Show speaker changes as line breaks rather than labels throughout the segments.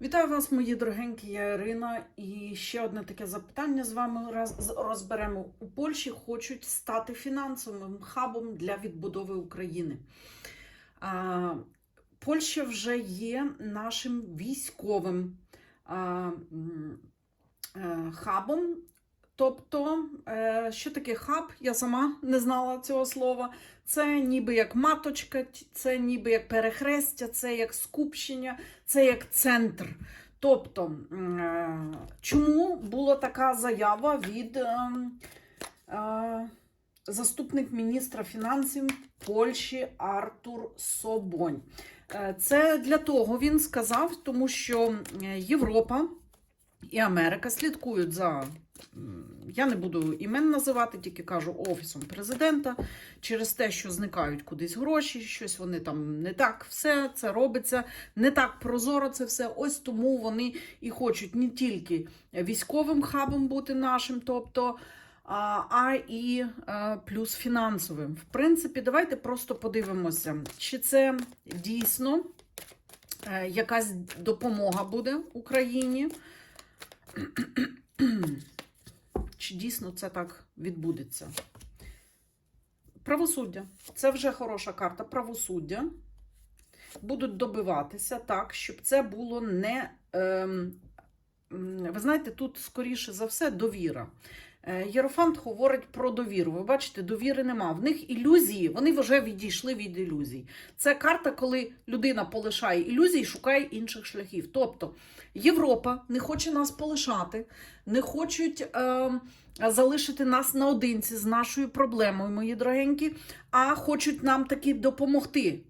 Вітаю вас, мої дорогенькі, я Ірина. І ще одне таке запитання з вами розберемо. У Польщі хочуть стати фінансовим хабом для відбудови України. А, Польща вже є нашим військовим а, е, хабом. Тобто, е, що таке хаб? Я сама не знала цього слова. Це ніби як маточка, це ніби як перехрестя, це як скупщення, це як центр. Тобто, е, чому була така заява від е, заступник міністра фінансів Польщі Артур Собонь? Це для того він сказав, тому що Європа і Америка слідкують за. Я не буду імен називати, тільки кажу офісом президента через те, що зникають кудись гроші, щось вони там не так все це робиться, не так прозоро це все. Ось тому вони і хочуть не тільки військовим хабом бути нашим, тобто. А і е, плюс фінансовим. В принципі, давайте просто подивимося, чи це дійсно е, якась допомога буде Україні. Чи дійсно це так відбудеться? Правосуддя. Це вже хороша карта правосуддя. Будуть добиватися так, щоб це було не. Ем, ви знаєте, тут, скоріше за все, довіра. Е, Єрофант говорить про довіру. Ви бачите, довіри нема. В них ілюзії, вони вже відійшли від ілюзій. Це карта, коли людина полишає ілюзії, шукає інших шляхів. Тобто Європа не хоче нас полишати, не хочуть е, залишити нас наодинці з нашою проблемою, мої дорогенькі, а хочуть нам таки допомогти.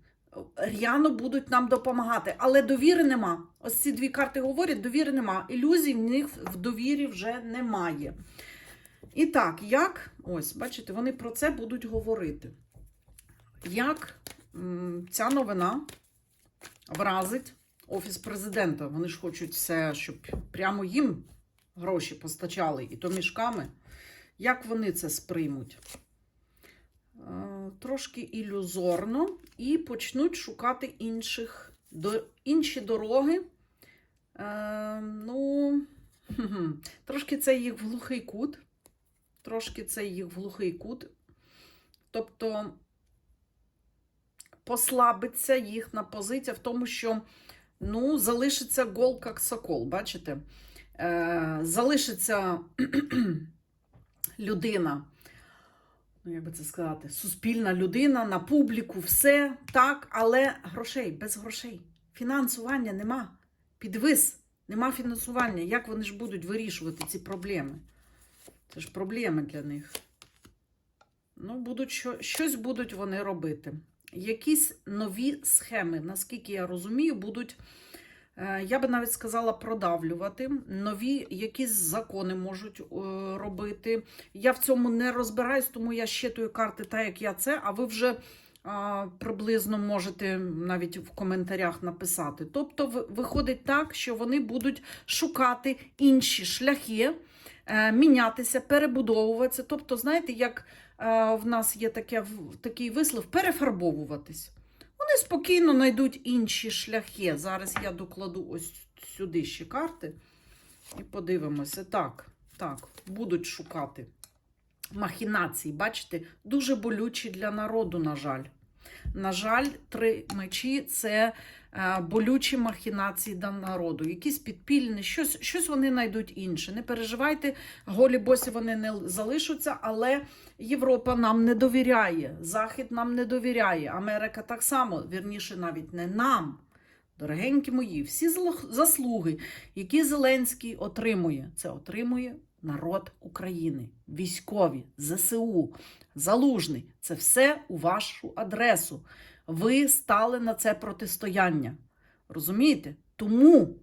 Р'яно будуть нам допомагати, але довіри нема. Ось ці дві карти говорять: довіри нема. Ілюзій в них в довірі вже немає. І так, як, ось, бачите, вони про це будуть говорити. Як ця новина вразить Офіс президента? Вони ж хочуть все, щоб прямо їм гроші постачали, і то мішками. Як вони це сприймуть? Е, Трошки ілюзорно і почнуть шукати інших, до, інші дороги. Е, ну, трошки це їх глухий кут. Трошки це їх глухий кут. Тобто послабиться їхня позиція в тому, що ну, залишиться гол як сокол, бачите? Е, залишиться людина, ну, як би це сказати, суспільна людина на публіку, все так, але грошей, без грошей. Фінансування нема. Підвис, нема фінансування. Як вони ж будуть вирішувати ці проблеми? Це ж проблеми для них. Ну, будуть що, щось будуть вони робити. Якісь нові схеми, наскільки я розумію, будуть, е, я би навіть сказала, продавлювати. Нові якісь закони можуть е, робити. Я в цьому не розбираюсь, тому я щитую карти так, як я це, а ви вже приблизно можете навіть в коментарях написати. Тобто, ви- виходить так, що вони будуть шукати інші шляхи мінятися, перебудовуватися. Тобто, знаєте, як е, в нас є таке, такий вислов перефарбовуватись. Вони спокійно знайдуть інші шляхи. Зараз я докладу ось сюди ще карти і подивимося. Так, так, будуть шукати махінації. Бачите, дуже болючі для народу, на жаль. На жаль, три мечі це е, болючі махінації до народу. Якісь підпільні, щось, щось вони знайдуть інше. Не переживайте, голі босі вони не залишаться, але Європа нам не довіряє, Захід нам не довіряє, Америка так само, вірніше, навіть не нам. Дорогенькі мої, всі заслуги, які Зеленський отримує, це отримує народ України, військові, ЗСУ, Залужний. Це все у вашу адресу. Ви стали на це протистояння. Розумієте? Тому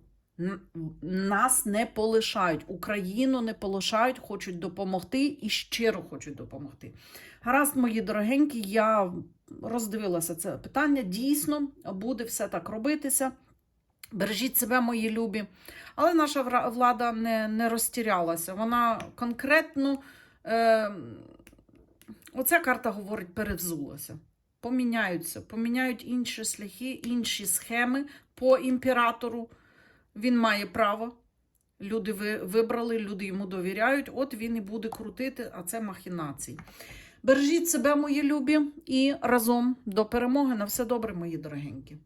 нас не полишають, Україну не полишають, хочуть допомогти і щиро хочуть допомогти. Гаразд, мої дорогенькі, я роздивилася це питання. Дійсно, буде все так робитися. Бережіть себе, мої любі. Але наша влада не, не розтірялася. Вона конкретно, е, оця карта говорить, перевзулася. Поміняються, поміняють інші шляхи, інші схеми по імператору. Він має право. Люди вибрали, люди йому довіряють. От він і буде крутити, а це махінації. Бережіть себе, мої любі, і разом до перемоги. На все добре, мої дорогенькі.